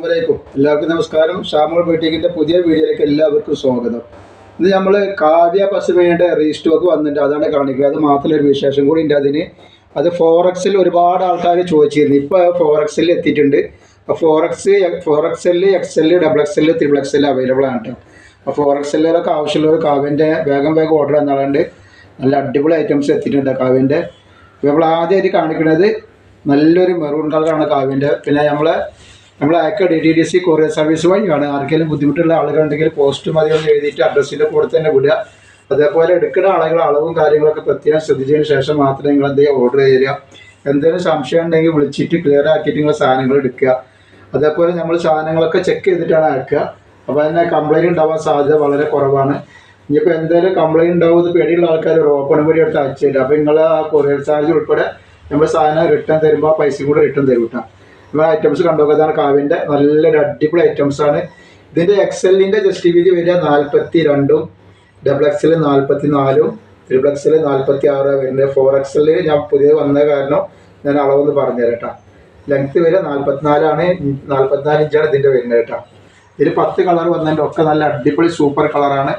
അസ്സലാമലൈക്കും. എല്ലാവർക്കും നമസ്കാരം. ഷാമോൾ ബൈട്ടിക്കിന്റെ പുതിയ വീഡിയോയിലേക്ക് എല്ലാവർക്കും സ്വാഗതം. ഇത് നമ്മൾ കാവ്യ പസുമയുടെ റീസ്റ്റോക്ക് വന്നിട്ടുണ്ട്. അതാണ് കാണിക്കുക അത് മാത്രമല്ല ഒരു വിശേഷം കൂടി ഉണ്ട് അതിന്. അത് ഫോറക്സിൽ ഒരുപാട് ആൾക്കാർ ചോദിച്ചിരുന്നു. ഇപ്പോൾ ഫോറക്സിൽ എത്തിയിട്ടുണ്ട്. Four X four XL XL double XL triple XL available ആണ് കേട്ടോ. അപ്പോൾ ഫോറക്സെല്ലൊക്കെ ആവശ്യമുള്ളവർ കാവ്യന്റെ വേഗം വേഗം ഓർഡർ എന്നാളുണ്ട് നല്ല അടിപൊളി ഐറ്റംസ് എത്തിയിട്ടുണ്ട് കാവ്യന്റെ നമ്മൾ ആദ്യമായിട്ട് കാണിക്കുന്നത് നല്ലൊരു മെറൂൺ കളറാണ് കാവ്യന്റെ പിന്നെ നമ്മളെ നമ്മൾ അയക്ക D T D C courier service വഴിയാണ്. ആർക്കെങ്കിലും ബുദ്ധിമുട്ടുള്ള ആളുകളുണ്ടെങ്കിൽ പോസ്റ്റ് മതി ഒന്ന് എഴുതിയിട്ട് അഡ്രസ്സിന്റെ കൂടെ തന്നെ വിടുക. അതേപോലെ എടുക്കുന്ന ആളുകൾ അളവും കാര്യങ്ങളൊക്കെ പ്രത്യേകം ശ്രദ്ധിച്ചതിന് ശേഷം മാത്രമേ നിങ്ങൾ എന്തെങ്കിലും ഓർഡർ ചെയ്യുക. എന്തെങ്കിലും സംശയം ഉണ്ടെങ്കിൽ വിളിച്ചിട്ട് ക്ലിയർ ആക്കിയിട്ട് നിങ്ങൾ സാധനങ്ങൾ എടുക്കുക. അതേപോലെ നമ്മൾ സാധനങ്ങളൊക്കെ ചെക്ക് ചെയ്തിട്ടാണ് അയക്കുക. അപ്പോൾ അതിന് കംപ്ലൈന്റ് ഉണ്ടാവാൻ സാധ്യത വളരെ കുറവാണ്. ഇനിയിപ്പോൾ എന്തെങ്കിലും കംപ്ലൈന്റ് ഉണ്ടാവുമെന്ന് പേടിയുള്ള ആൾക്കാർ ഒരു ഓപ്പൺ വഴി എടുത്ത് അയച്ചു തരും. അപ്പോൾ നിങ്ങൾ ആ കൊറിയർ ചാർജ് ഉൾപ്പെടെ നമ്മൾ സാധനം റിട്ടേൺ തരുമ്പോൾ ആ പൈസയും കൂടെ റിട്ടേൺ തരും കേട്ടോ. നമ്മൾ ഐറ്റംസ് കണ്ടുനോക്കുന്നതാണ് കാവിന്റെ നല്ലൊരു അടിപൊളി ഐറ്റംസ് ആണ്. ഇതിന്റെ എക്സലിന്റെ ജസ്റ്റ് വീതി വരിക നാൽപ്പത്തി രണ്ടും ഡബിൾ എക്സൽ നാൽപ്പത്തി നാലും ത്രിബിൾ എക്സൽ നാൽപ്പത്തി ആറ് വരുന്നത് ഫോർ എക്സൽ ഞാൻ പുതിയത് വന്ന കാരണം ഞാൻ അളവൊന്ന് പറഞ്ഞു തരാം കേട്ടോ. ലെങ്ത് വരെ നാൽപ്പത്തിനാലാണ് നാൽപ്പത്തിനാല് ഇഞ്ചാണ് ഇതിന്റെ വരുന്നത് കേട്ടോ. ഇതിൽ പത്ത് കളർ വന്നതിന്റെ ഒക്കെ നല്ല അടിപൊളി സൂപ്പർ കളറാണ്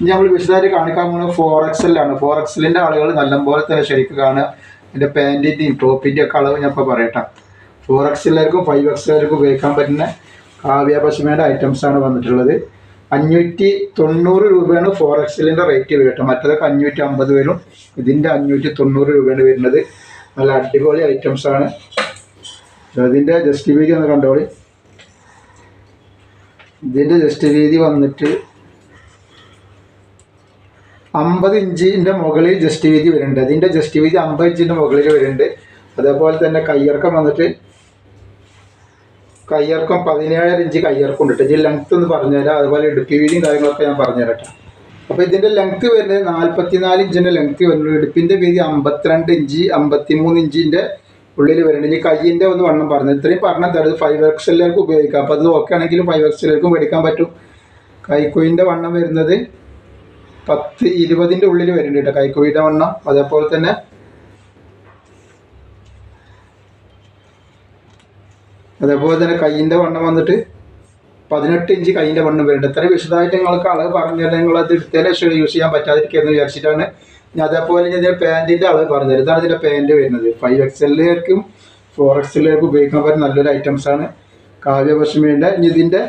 ഇനി നമ്മൾ വിശദമായിട്ട് കാണിക്കാൻ പോകുന്നത് ഫോർ എക്സലാണ് ഫോർ എക്സലിന്റെ ആളുകൾ നല്ലപോലെ തന്നെ ശരിക്കും കാണുക. എന്റെ പാന്റിന്റെയും ടോപ്പിന്റെയും ഒക്കെ അളവ് ഞാൻ ഇപ്പോൾ പറയട്ടെ. ഫോർ എക്സുകാർക്കും ഫൈവ് എക്സുകാർക്കും ഉപയോഗിക്കാൻ പറ്റുന്ന കാവ്യ പശുമയുടെ ഐറ്റംസ് ആണ് വന്നിട്ടുള്ളത്. അഞ്ഞൂറ്റി തൊണ്ണൂറ് രൂപയാണ് ഫോർ എക്സലിന്റെ റേറ്റ് വരട്ടെ മറ്റതൊക്കെ അഞ്ഞൂറ്റി അമ്പത് വരും. ഇതിന്റെ അഞ്ഞൂറ്റി തൊണ്ണൂറ് രൂപയാണ് വരുന്നത്. നല്ല അടിപൊളി ഐറ്റംസ് ആണ്. അതിന്റെ ജസ്റ്റ് വീതി ഒന്ന് കണ്ടോളി. ഇതിന്റെ ജസ്റ്റ് വീതി വന്നിട്ട് അമ്പത് ഇഞ്ചിന്റെ മുകളിൽ ജസ്റ്റ് വീതി വരുന്നുണ്ട്. അതിന്റെ ജസ്റ്റ് വീതി അമ്പത് ഇഞ്ചിന്റെ മുകളിൽ വരുന്നുണ്ട്. അതേപോലെ തന്നെ കയ്യിറക്കം വന്നിട്ട് കയ്യിറക്കം പതിനേഴര ഇഞ്ച് കയ്യിറക്കം ഉണ്ട് ഇതിൽ ലെങ്ത് എന്ന് പറഞ്ഞുതരാം. അതുപോലെ ഇടുപ്പി വീതിയും കാര്യങ്ങളൊക്കെ ഞാൻ പറഞ്ഞുതരട്ടെ അപ്പോൾ ഇതിന്റെ ലെങ്ത് വരുന്നത് നാൽപ്പത്തിനാല് ഇഞ്ചിന്റെ ലെങ്ത് വരുന്നുള്ളൂ ഇടുപ്പിന്റെ വീതി അമ്പത്തിരണ്ട് ഇഞ്ച് അമ്പത്തിമൂന്ന് ഇഞ്ചിന്റെ ഉള്ളിൽ വരുന്നുണ്ട്. ഇനി കയ്യിന്റെ ഒന്ന് വണ്ണം പറഞ്ഞു ഇത്രയും പറഞ്ഞാൽ തരത് ഫൈവ് എക്സലിലേക്ക് ഉപയോഗിക്കാം. അപ്പോൾ അത് ഓക്കെ ആണെങ്കിലും ഫൈവ് എക്സലിലേക്കും മേടിക്കാൻ പറ്റും. കൈക്കുയിന്റെ വണ്ണം വരുന്നത് പത്ത് ഇരുപതിന്റെ ഉള്ളിൽ വരുന്നുണ്ട് കേട്ടോ കൈക്കുയിന്റെ വണ്ണം. അതേപോലെ തന്നെ അതേപോലെ തന്നെ കൈയിന്റെ വണ്ണം വന്നിട്ട് പതിനെട്ട് ഇഞ്ച് കൈയിന്റെ വണ്ണം വരുന്നുണ്ട്. ഇത്ര വിശദമായിട്ട് നിങ്ങൾക്ക് അളവ് പറഞ്ഞുതരാം നിങ്ങൾ അത് എടുത്തതിന് യൂസ് ചെയ്യാൻ പറ്റാതിരിക്കുമെന്ന് വിചാരിച്ചിട്ടാണ് ഞാൻ അതേപോലെ ഞാൻ ഇതിന്റെ പാന്റിന്റെ അളവ് പറഞ്ഞു ഇതാണ് ഇതിന്റെ പാന്റ് വരുന്നത്. ഫൈവ് എക്സലിലേക്കും ഫോർ എക്സലിലേക്കും ഉപയോഗിക്കാൻ പറ്റുന്ന നല്ലൊരു ഐറ്റംസ് ആണ്. കാവ്യ പശ്ചിമയുടെ ഇനി ഇതിന്റെ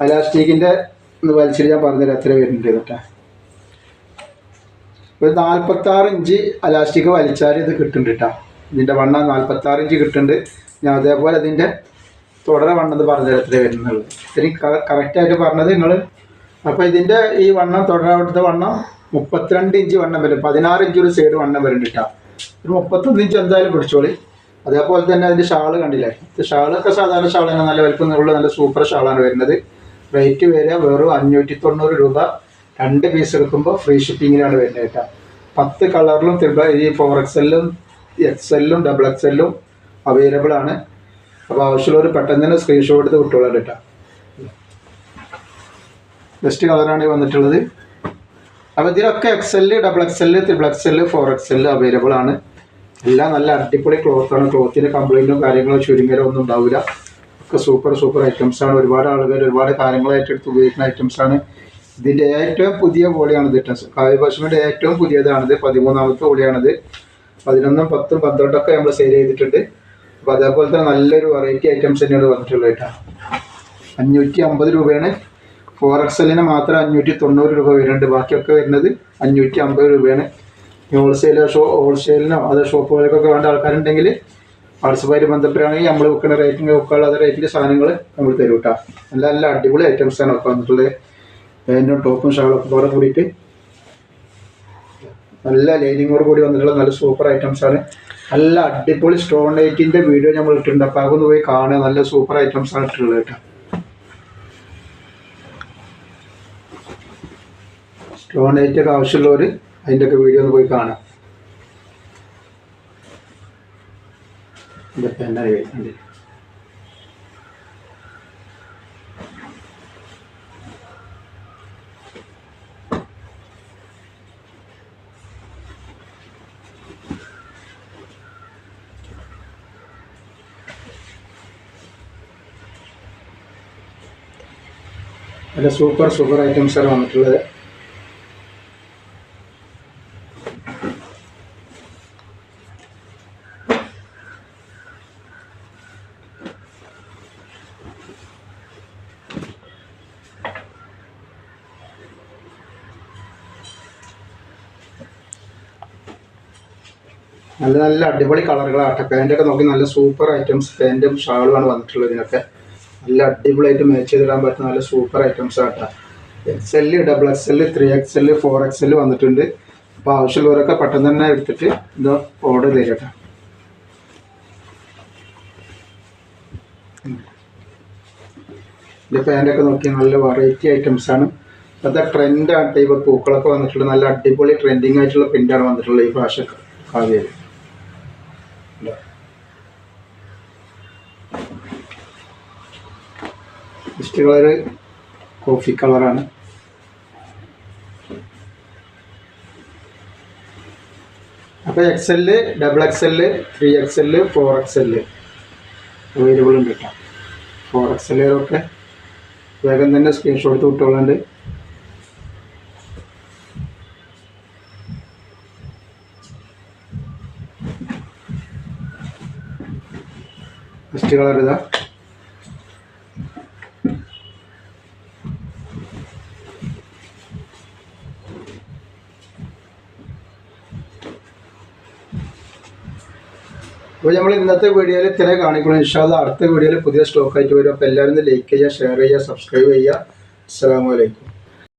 അലാസ്റ്റിക്കിന്റെ വലിച്ചിൽ ഞാൻ പറഞ്ഞുതരാം എത്ര വരുന്നുണ്ട് എന്നിട്ട്. ഒരു നാൽപ്പത്താറ് ഇഞ്ച് അലാസ്റ്റിക് വലിച്ചാൽ ഇത് കിട്ടുന്നുണ്ട് കേട്ടോ ഇതിന്റെ വണ്ണം നാൽപ്പത്താറ് ഇഞ്ച് കിട്ടുന്നുണ്ട്. ഞാൻ അതേപോലെ അതിന്റെ തുടരെ വണ്ണത് പറഞ്ഞത് എത്ര വരുന്നുള്ളൂ ഇത്രയും കറക്റ്റായിട്ട് പറഞ്ഞത് നിങ്ങൾ അപ്പോൾ ഇതിന്റെ ഈ വണ്ണം തുടരെ വണ്ണം മുപ്പത്തിരണ്ട് ഇഞ്ച് വണ്ണം വരും. പതിനാറ് ഇഞ്ച് ഒരു സൈഡ് വണ്ണം വരും കേട്ടോ. ഒരു മുപ്പത്തൊന്ന് ഇഞ്ച് എന്തായാലും പിടിച്ചോളി. അതേപോലെ തന്നെ അതിന്റെ ഷാൾ കണ്ടില്ലേ? ഇത് ഷാളൊക്കെ സാധാരണ ഷാളാണ് നല്ല വലിപ്പമുള്ള നല്ല സൂപ്പർ ഷാളാണ് വരുന്നത്. റേറ്റ് വരിക വെറും അഞ്ഞൂറ്റി തൊണ്ണൂറ് രൂപ. രണ്ട് പീസ് എടുക്കുമ്പോൾ ഫ്രീ ഷിപ്പിങ്ങിനാണ് വരുന്നത് കേട്ടോ. പത്ത് കളറിലും ഈ ഫോർ എക്സ് എല്ലും എക്സ് എല്ലും ഡബിൾ എക്സെല്ലും അവൈലബിൾ ആണ്. അപ്പോൾ ആവശ്യമുള്ളവർ പെട്ടെന്ന് തന്നെ സ്ക്രീൻഷോട്ട് എടുത്ത് വിട്ടോളാം കേട്ടോ. ബെസ്റ്റ് കളറാണ് വന്നിട്ടുള്ളത്. അപ്പോൾ ഇതിലൊക്കെ XL double XL triple XL four XL available ആണ്. എല്ലാം നല്ല അടിപൊളി ക്ലോത്താണ് ക്ലോത്തിന് കംപ്ലൈന്റും കാര്യങ്ങളോ ചുരുങ്ങലോ ഒന്നും ഉണ്ടാവില്ല ഒക്കെ സൂപ്പർ സൂപ്പർ ഐറ്റംസ് ആണ്. ഒരുപാട് ആളുകൾ ഒരുപാട് കാര്യങ്ങളായിട്ട് എടുത്ത് ഉപയോഗിക്കുന്ന ഐറ്റംസ് ആണ്. ഇതിന്റെ ഏറ്റവും പുതിയ പോളിയാണിത് ഐറ്റംസ് കാവ്യപശുവിന്റെ ഏറ്റവും പുതിയതാണിത്. പതിമൂന്നാമത്തെ പോളിയാണിത്. പതിനൊന്നും പത്തും പന്ത്രണ്ടൊക്കെ നമ്മൾ സെയിൽ ചെയ്തിട്ടുണ്ട്. അപ്പോൾ അതേപോലെ തന്നെ നല്ലൊരു വെറൈറ്റി ഐറ്റംസ് തന്നെയാണ് വന്നിട്ടുള്ളത് കേട്ടോ. അഞ്ഞൂറ്റി അമ്പത് രൂപയാണ്. ഫോർ എക്സലിന് മാത്രം അഞ്ഞൂറ്റി തൊണ്ണൂറ് രൂപ വരുന്നുണ്ട്. ബാക്കിയൊക്കെ വരുന്നത് അഞ്ഞൂറ്റി അമ്പത് രൂപയാണ് ഹോൾസെയിലോ ഷോ ഹോൾസെയിലിനോ അതോ ഷോപ്പുകളിലേക്കൊക്കെ വേണ്ട ആൾക്കാരുണ്ടെങ്കിൽ വാട്സപ്പായിട്ട് ബന്ധപ്പെടുകയാണെങ്കിൽ നമ്മൾ വെക്കുന്ന റേറ്റിംഗ് വെക്കാനുള്ള അതേ റേറ്റിൽ സാധനങ്ങൾ നമ്മൾ തരും കേട്ടോ. നല്ല നല്ല അടിപൊളി ആണ് ഒക്കെ വന്നിട്ടുള്ളത്. പാന്റും ടോപ്പും ഷാളൊക്കെ കൂടെ കൂടിയിട്ട് നല്ല ലൈനിങ്ങോട് കൂടി വന്നിട്ടുള്ള നല്ല സൂപ്പർ ഐറ്റംസ് ആണ്. നല്ല അടിപൊളി സ്റ്റോൺ ഏറ്റിന്റെ വീഡിയോ നമ്മൾ ഇട്ടിട്ടുണ്ട്. അപ്പോൾ അതൊന്ന് പോയി കാണുക. നല്ല സൂപ്പർ ഐറ്റംസ് ആണ് ഇട്ടിട്ടുള്ളത് കേട്ടോ. സ്റ്റോൺ ഒക്കെ ആവശ്യമുള്ളവർ അതിന്റെ ഒക്കെ വീഡിയോ ഒന്ന് പോയി കാണാം ഇതൊക്കെ എന്നാ നല്ല സൂപ്പർ സൂപ്പർ ഐറ്റംസ് ആണ് വന്നിട്ടുള്ളത്. നല്ല നല്ല അടിപൊളി കളറുകളാട്ടെ പാന്റൊക്കെ നോക്കി നല്ല സൂപ്പർ ഐറ്റംസ് പാന്റും ഷാളുമാണ് വന്നിട്ടുള്ളത് ഇതിനൊക്കെ. നല്ല അടിപൊളിയായിട്ട് മാച്ച് ചെയ്തിടാൻ പറ്റുന്ന നല്ല സൂപ്പർ ഐറ്റംസ് ആട്ടാ. X L double X L three X L four X L വന്നിട്ടുണ്ട്. അപ്പോൾ ആവശ്യമുള്ളവരൊക്കെ പെട്ടെന്ന് തന്നെ എടുത്തിട്ട് ഇത് ഓർഡർ ചെയ്യട്ടെ ഇതിന്റെ പാന്റൊക്കെ നോക്കി നല്ല വെറൈറ്റി ഐറ്റംസ് ആണ്. ഇപ്പോഴത്തെ ട്രെൻഡാണ് ഇപ്പോൾ പൂക്കളൊക്കെ വന്നിട്ടുള്ള നല്ല അടിപൊളി ട്രെൻഡിങ് ആയിട്ടുള്ള പ്രിന്റാണ് വന്നിട്ടുള്ളത് ഈ പ്രാവശ്യം കാവ്യയിൽ ഫസ്റ്റ് കളർ കോഫി കളറാണ്. അപ്പോൾ X L double X L three X L four X L available ഉണ്ട് കേട്ടോ ഫോർ എക്സ് എല്ലൊക്കെ വേഗം തന്നെ സ്ക്രീൻഷോട്ട് വിട്ടോളുണ്ട്. ഫസ്റ്റ് കളർ ഇതാ. അപ്പോൾ നമ്മൾ ഇന്നത്തെ വീഡിയോയിൽ ഇത്രേ കാണിക്കണം ഇൻഷാല്ല അടുത്ത വീഡിയോയിൽ പുതിയ സ്റ്റോക്കായിട്ട് വരും. അപ്പോൾ എല്ലാവരും ലൈക്ക് ചെയ്യുക ഷെയർ ചെയ്യുക സബ്സ്ക്രൈബ് ചെയ്യുക. അസ്സാം വലൈക്കും